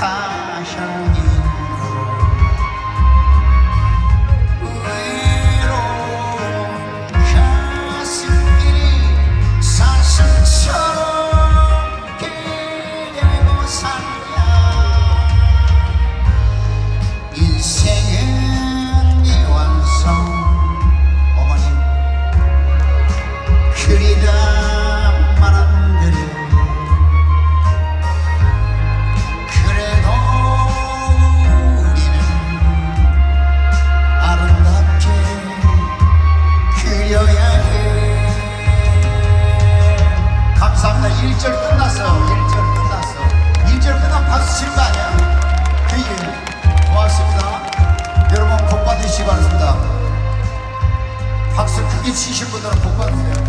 타향이 사슴처럼 깨고 산야 1절 끝났어. 1절 끝났어. 1절 끝나면 박수 치는 거 아니야? 그 이유 고맙습니다. 여러분 복 받으시기 바랍니다. 박수 크게 치신 분들은 복 받으세요.